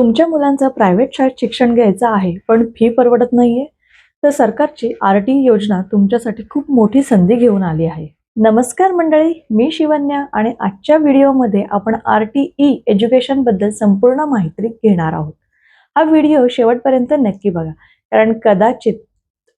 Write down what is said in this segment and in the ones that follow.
तुमच्या मुलांचं प्रायव्हेट शाळेत शिक्षण घ्यायचं आहे पण फी परवडत नाहीये तर सरकारची आर टी योजना तुमच्यासाठी खूप मोठी संधी घेऊन आली आहे. नमस्कार मंडळी मी शिवन्या आणि आजच्या व्हिडिओमध्ये आपण आर टी ई एज्युकेशनबद्दल संपूर्ण माहिती घेणार आहोत. हा व्हिडिओ शेवटपर्यंत नक्की बघा कारण कदाचित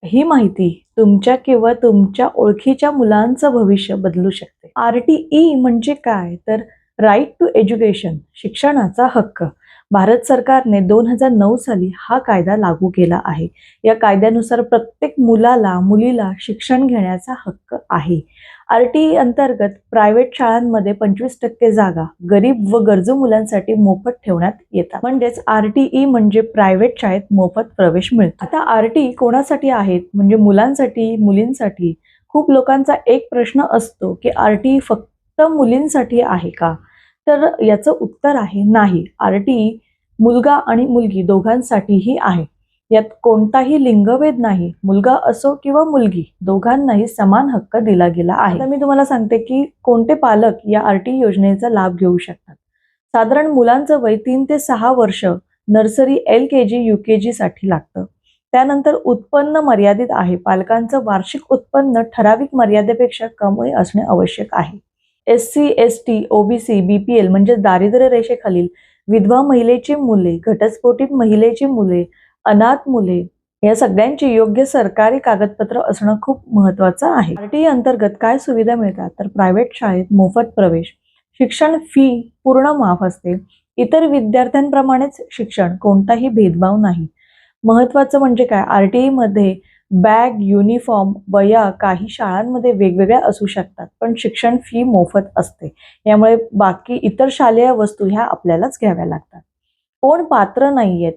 ही माहिती तुमच्या किंवा तुमच्या ओळखीच्या मुलांचं भविष्य बदलू शकते. आर टी ई म्हणजे काय? तर राईट टू एज्युकेशन शिक्षणाचा हक्क. भारत सरकारने दोन हजार नऊ साली हा कायदा लागू केला आहे. या कायद्यानुसार प्रत्येक मुलाला मुलीला शिक्षण घेण्याचा हक्क आहे. आर टी ई अंतर्गत प्रायव्हेट शाळांमध्ये पंचवीस टक्के जागा गरीब व गरजू मुलांसाठी मोफत ठेवण्यात येतात. म्हणजेच आर टी ई म्हणजे प्रायव्हेट शाळेत मोफत प्रवेश मिळतो. आता आर टी कोणासाठी आहेत? म्हणजे मुलांसाठी मुलींसाठी? खूप लोकांचा एक प्रश्न असतो की आर टी फक्त मुलींसाठी आहे का? तर याचं उत्तर आहे नाही. आरटी मुलगा आणि मुलगी दोघांसाठीही आहे. यात कोणताही लिंगभेद नाही. मुलगा असो किंवा मुलगी दोघांनाही समान हक्क दिला गेला आहे. मी तुम्हाला सांगते की कोणते पालक या आरटी योजनेचा लाभ घेऊ शकतात? साधारण मुलांचं वय तीन ते सहा वर्ष nursery L K G U K G साठी लागतं. त्यानंतर उत्पन्न मर्यादित आहे. पालकांचं वार्षिक उत्पन्न ठराविक मर्यादेपेक्षा कमी असणे आवश्यक आहे. S C S T OBC BPL म्हणजे दारिद्र्य रेषेखालील विधवा महिलेची मुले घटस्फोटित महिलेची मुले अनाथ मुले या सगळ्यांची योग्य सरकारी कागदपत्र असणं खूप महत्वाचं आहे. आरटीई अंतर्गत काय सुविधा मिळतात? तर प्रायव्हेट शाळेत मोफत प्रवेश शिक्षण फी पूर्ण माफ असते. इतर विद्यार्थ्यांप्रमाणेच शिक्षण कोणताही भेदभाव नाही. महत्वाचं म्हणजे काय? आरटीई मध्ये बॅग युनिफॉर्म वया काही शाळांमध्ये वेगवेगळ्या असू शकतात पण शिक्षण फी मोफत असते. यामुळे बाकी इतर शालेय वस्तू ह्या आपल्यालाच घ्याव्या लागतात. कोण पात्र नाहीयेत?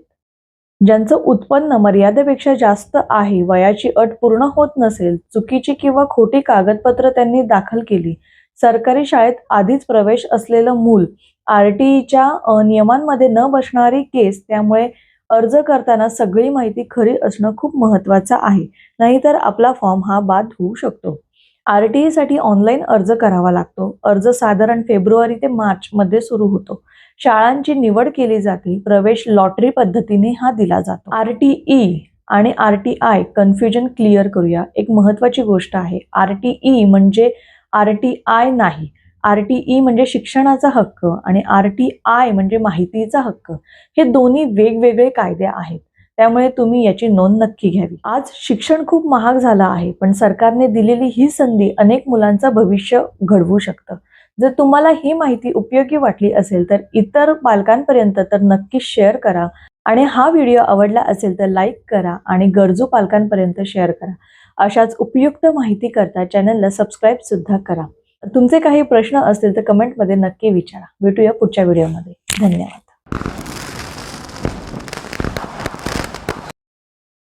ज्यांचं उत्पन्न मर्यादेपेक्षा जास्त आहे वयाची अट पूर्ण होत नसेल चुकीची किंवा खोटी कागदपत्र त्यांनी दाखल केली सरकारी शाळेत आधीच प्रवेश असलेलं मूल आर टीईच्या नियमांमध्ये न बसणारी केस त्यामुळे अर्ज करताना सगळी माहिती खरी असणं खूप महत्वाचं आहे. नाहीतर आपला फॉर्म हा बाद होऊ शकतो. आर टी साठी ऑनलाईन अर्ज करावा लागतो. अर्ज साधारण फेब्रुवारी ते मार्च मध्ये सुरू होतो. शाळांची निवड केली जाते. प्रवेश लॉटरी पद्धतीने हा दिला जातो. आर टी ई आणि R T I confusion clear करूया. एक महत्वाची गोष्ट आहे. आर टी ई म्हणजे आर टी आय नाही. आर टी ई म्हणजे शिक्षणाचा हक्क आणि आर टी आय म्हणजे माहितीचा हक्क. हे दोन्ही वेगवेगळे कायदे आहेत. त्यामुळे तुम्ही याची नोंद नक्की घ्यावी. आज शिक्षण खूप महाग झालं आहे पण सरकारने दिलेली ही संधी अनेक मुलांचं भविष्य घडवू शकतं. जर तुम्हाला ही माहिती उपयोगी वाटली असेल तर इतर पालकांपर्यंत तर नक्की शेअर करा. आणि हा व्हिडिओ आवडला असेल तर लाईक करा आणि गरजू पालकांपर्यंत शेअर करा. अशाच उपयुक्त माहिती करता चॅनलला सबस्क्राईब सुद्धा करा. तुमचे काही प्रश्न असतील तर कमेंटमध्ये नक्की विचारा. भेटूया पुढच्या व्हिडिओमध्ये. धन्यवाद.